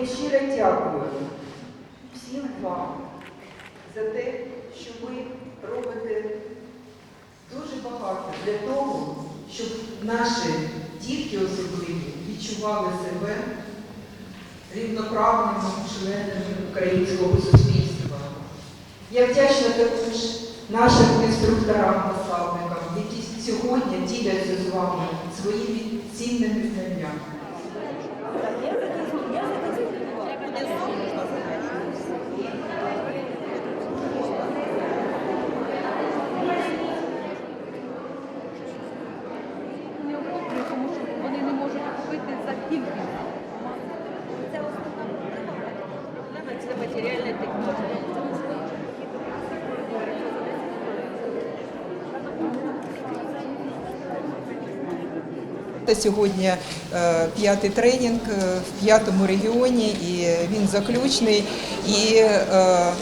Я щиро дякую всім вам за те, що ви робите дуже багато для того, щоб наші дітки особливі відчували себе рівноправними членами українського суспільства. Я вдячна також нашим інструкторам, наставникам, які сьогодні діляться з вами своїми цінними знаннями. не охоплює, тому що вони не можуть купити за кількість. Це основна проблема. Проблема це матеріальна технічна. Це сьогодні е, п'ятий тренінг е, в п'ятому регіоні, і він заключний. І е,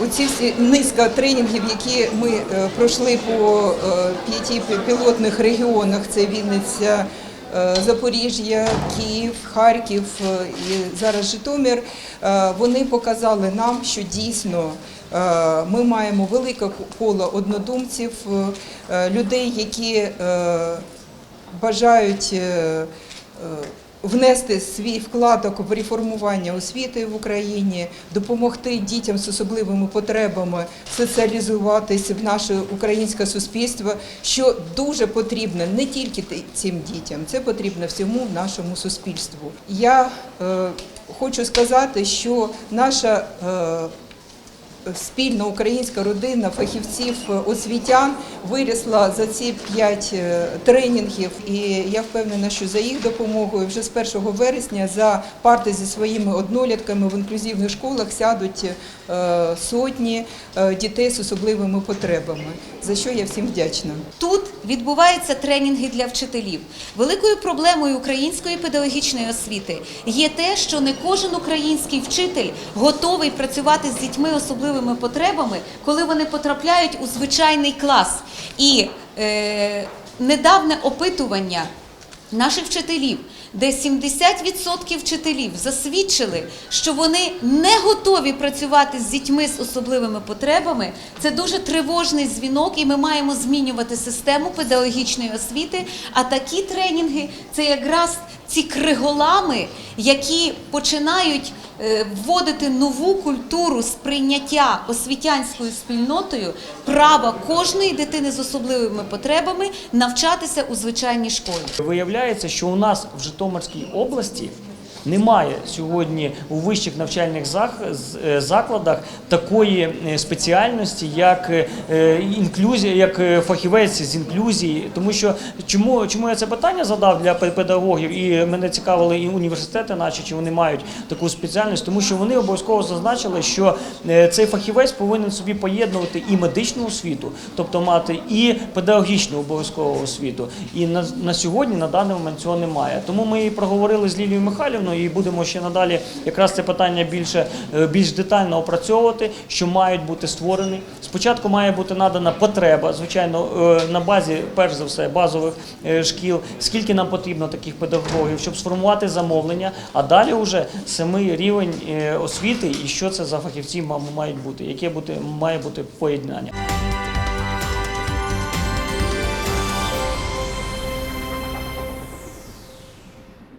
оці всі низка тренінгів, які ми пройшли по п'яти пілотних регіонах, це Вінниця. Запоріжжя, Київ, Харків і зараз Житомир, вони показали нам, що дійсно ми маємо велике коло однодумців, людей, які бажають е, е, внести свій вкладок в реформування освіти в Україні, допомогти дітям з особливими потребами соціалізуватися в наше українське суспільство, що дуже потрібно не тільки цим дітям, це потрібно всьому нашому суспільству. Я е, хочу сказати, що наша е, спільна українська родина фахівців е, освітян вирісла за ці п'ять е, тренінгів, і я впевнена, що за їх допомогою вже з 1 вересня за парти зі своїми однолітками в інклюзивних школах сядуть е, сотні дітей з особливими потребами. За що я всім вдячна. Тут відбуваються тренінги для вчителів. Великою проблемою української педагогічної освіти є те, що не кожен український вчитель готовий працювати з дітьми особливими потребами, коли вони потрапляють у звичайний клас. І е, недавне опитування наших вчителів, де 70% вчителів засвідчили, що вони не готові працювати з дітьми з особливими потребами. Це дуже тривожний дзвінок, і ми маємо змінювати систему педагогічної освіти. А такі тренінги це якраз ці криголами, які починають вводити нову культуру сприйняття освітянською спільнотою права кожної дитини з особливими потребами навчатися у звичайній школі. Виявляється, що у нас в Житомирській області немає сьогодні у вищих навчальних е, закладах такої е, спеціальності, як е, інклюзія, як фахівець з інклюзії. Тому що чому, чому я це питання задав для педагогів, і мене цікавили і університети, наші чи вони мають таку спеціальність, тому що вони обов'язково зазначили, що цей фахівець повинен собі поєднувати і медичну освіту, тобто мати і педагогічну обов'язкову освіту. І на, на сьогодні на даний момент цього немає. Тому ми проговорили з Лілією Михайлівною і будемо ще надалі якраз це питання більше е, більш детально опрацьовувати, що мають бути створені. Спочатку має бути надана потреба, звичайно, е, на базі, перш за все, базових е, шкіл, скільки нам потрібно таких педагогів, щоб сформувати замовлення, а далі вже самий рівень освіти і що це за фахівці ма- мають бути, яке бути має бути поєднання.